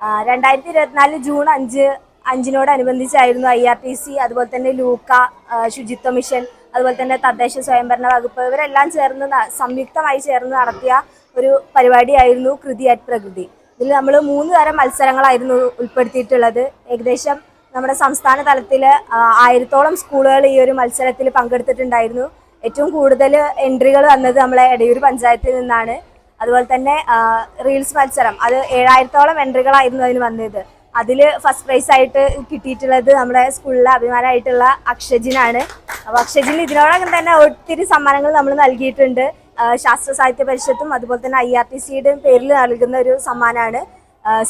രണ്ടായിരത്തി ഇരുപത്തിനാല് ജൂൺ അഞ്ച് അഞ്ചിനോടനുബന്ധിച്ചായിരുന്നു ഐ ആർ ടി സി അതുപോലെ തന്നെ ലൂക്ക ശുചിത്വ മിഷൻ അതുപോലെ തന്നെ തദ്ദേശ സ്വയംഭരണ വകുപ്പ് ഇവരെല്ലാം ചേർന്ന് സംയുക്തമായി ചേർന്ന് നടത്തിയ ഒരു പരിപാടിയായിരുന്നു കൃതി അറ്റ് പ്രകൃതി. ഇതിൽ നമ്മൾ മൂന്ന് തരം മത്സരങ്ങളായിരുന്നു ഉൾപ്പെടുത്തിയിട്ടുള്ളത്. ഏകദേശം നമ്മുടെ സംസ്ഥാന തലത്തിൽ ആയിരത്തോളം സ്കൂളുകൾ ഈ ഒരു മത്സരത്തിൽ പങ്കെടുത്തിട്ടുണ്ടായിരുന്നു. ഏറ്റവും കൂടുതൽ എൻട്രികൾ വന്നത് നമ്മളെ എടയൂർ പഞ്ചായത്തിൽ നിന്നാണ്. അതുപോലെ തന്നെ റീൽസ് മത്സരം. അത് ഏഴായിരത്തോളം എൻട്രികളായിരുന്നു അതിന് വന്നത്. അതിൽ ഫസ്റ്റ് പ്രൈസ് ആയിട്ട് കിട്ടിയിട്ടുള്ളത് നമ്മുടെ സ്കൂളിലെ അഭിമാനമായിട്ടുള്ള അക്ഷജിനാണ്. അപ്പോൾ അക്ഷജിന് ഇതിനോടകം തന്നെ ഒത്തിരി സമ്മാനങ്ങൾ നമ്മൾ നൽകിയിട്ടുണ്ട്. ശാസ്ത്ര സാഹിത്യ പരിഷത്തും അതുപോലെ തന്നെ ഐ ആർ ടി സിയുടെയും പേരിൽ നൽകുന്ന ഒരു സമ്മാനമാണ്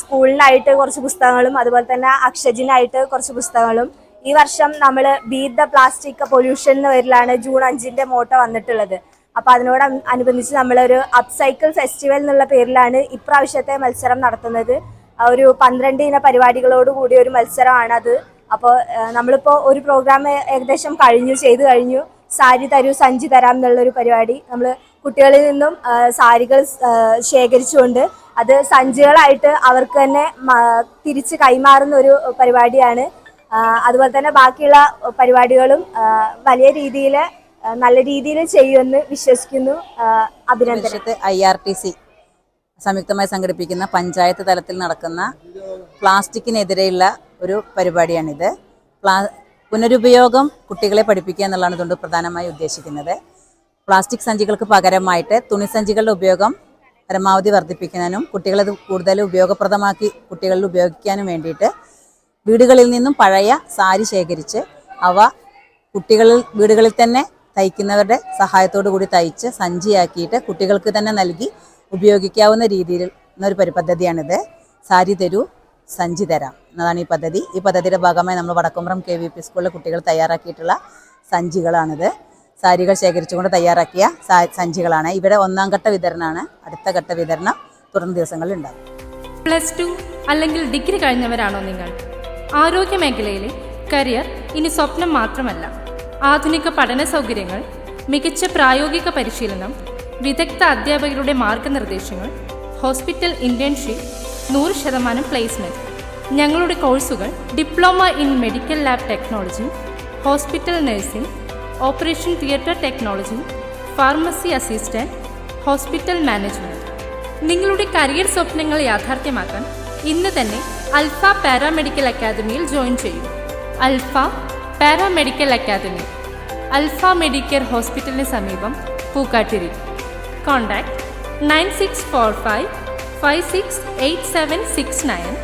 സ്കൂളിനായിട്ട് കുറച്ച് പുസ്തകങ്ങളും അതുപോലെ തന്നെ അക്ഷജിനായിട്ട് കുറച്ച് പുസ്തകങ്ങളും. ഈ വർഷം നമ്മൾ ബീറ്റ് ദ പ്ലാസ്റ്റിക് പൊല്യൂഷൻ എന്ന പേരിലാണ് ജൂൺ അഞ്ചിന്റെ മോട്ടോ വന്നിട്ടുള്ളത്. അപ്പൊ അതിനോട് അനു- അനുബന്ധിച്ച് നമ്മളൊരു അപ്സൈക്കിൾ ഫെസ്റ്റിവൽ എന്നുള്ള പേരിലാണ് ഇപ്രാവശ്യത്തെ മത്സരം നടത്തുന്നത്. ഒരു പന്ത്രണ്ട് ഇന പരിപാടികളോട് കൂടിയ ഒരു മത്സരമാണ് അത് അപ്പോൾ നമ്മളിപ്പോൾ ഒരു പ്രോഗ്രാം ഏകദേശം കഴിഞ്ഞു ചെയ്തു കഴിഞ്ഞു. സാരി തരൂ സഞ്ചി തരാം എന്നുള്ളൊരു പരിപാടി നമ്മൾ കുട്ടികളിൽ നിന്നും സാരികൾ ശേഖരിച്ചുകൊണ്ട് അത് സഞ്ചികളായിട്ട് അവർക്ക് തന്നെ തിരിച്ച് കൈമാറുന്ന ഒരു പരിപാടിയാണ്. അതുപോലെ തന്നെ ബാക്കിയുള്ള പരിപാടികളും വലിയ രീതിയിൽ നല്ല രീതിയിൽ ചെയ്യുമെന്ന് വിശ്വസിക്കുന്നു അഭിനന്ദനത്ത് അഭിനന്ദനം. ഐ ആർ ടി സി സംയുക്തമായി സംഘടിപ്പിക്കുന്ന പഞ്ചായത്ത് തലത്തിൽ നടക്കുന്ന പ്ലാസ്റ്റിക്കിനെതിരെയുള്ള ഒരു പരിപാടിയാണിത്. പ്ലാ പുനരുപയോഗം കുട്ടികളെ പഠിപ്പിക്കുക എന്നുള്ളതാണ് ഇതുകൊണ്ട് പ്രധാനമായി ഉദ്ദേശിക്കുന്നത്. പ്ലാസ്റ്റിക് സഞ്ചികൾക്ക് പകരമായിട്ട് തുണിസഞ്ചികളുടെ ഉപയോഗം പരമാവധി വർദ്ധിപ്പിക്കാനും കുട്ടികളത് കൂടുതൽ ഉപയോഗപ്രദമാക്കി കുട്ടികളിൽ ഉപയോഗിക്കാനും വേണ്ടിയിട്ട് വീടുകളിൽ നിന്നും പഴയ സാരി ശേഖരിച്ച് അവ കുട്ടികളിൽ വീടുകളിൽ തന്നെ തയ്ക്കുന്നവരുടെ സഹായത്തോടു കൂടി തയ്ച്ച് സഞ്ചിയാക്കിയിട്ട് കുട്ടികൾക്ക് തന്നെ നൽകി ഉപയോഗിക്കാവുന്ന രീതിയിൽ എന്നൊരു പരിപദ്ധതിയാണിത്. സാരി തരൂ സഞ്ചി തരാം എന്നതാണ് ഈ പദ്ധതി. ഈ പദ്ധതിയുടെ ഭാഗമായി നമ്മൾ വടക്കുംപുറം കെ വി പി സ്കൂളിലെ കുട്ടികൾ തയ്യാറാക്കിയിട്ടുള്ള സഞ്ചികളാണിത്. സാരികൾ ശേഖരിച്ചുകൊണ്ട് തയ്യാറാക്കിയ സഞ്ചികളാണ്. ഇവിടെ ഒന്നാം ഘട്ട വിതരണമാണ് അടുത്ത ഘട്ട വിതരണം തുടർന്ന് ദിവസങ്ങളിൽ ഉണ്ടാകും. പ്ലസ് ടു അല്ലെങ്കിൽ ഡിഗ്രി കഴിഞ്ഞവരാണോ നിങ്ങൾ? ആരോഗ്യ മേഖലയിലെ കരിയർ ഇനി സ്വപ്നം മാത്രമല്ല. ആധുനിക പഠന സൗകര്യങ്ങൾ മികച്ച പ്രായോഗിക പരിശീലനം വിദഗ്ധ അധ്യാപകരുടെ മാർഗനിർദ്ദേശങ്ങൾ ഹോസ്പിറ്റൽ ഇന്റേൺഷിപ്പ് നൂറ് ശതമാനം പ്ലേസ്മെന്റ്. ഞങ്ങളുടെ കോഴ്സുകൾ diploma in medical lab technology hospital nursing operation theatre technology pharmacy assistant hospital management. നിങ്ങളുടെ കരിയർ സ്വപ്നങ്ങൾ യാഥാർത്ഥ്യമാക്കാൻ ഇന്ന് തന്നെ അൽഫ പാരാമെഡിക്കൽ അക്കാദമിയിൽ ജോയിൻ ചെയ്യൂ. Alpha paramedical academy alpha medical ഹോസ്പിറ്റലിന് സമീപം Pookkattiri. Contact nine six four five five six eight seven six nine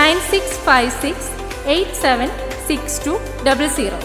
nine six five six eight seven six two double zero.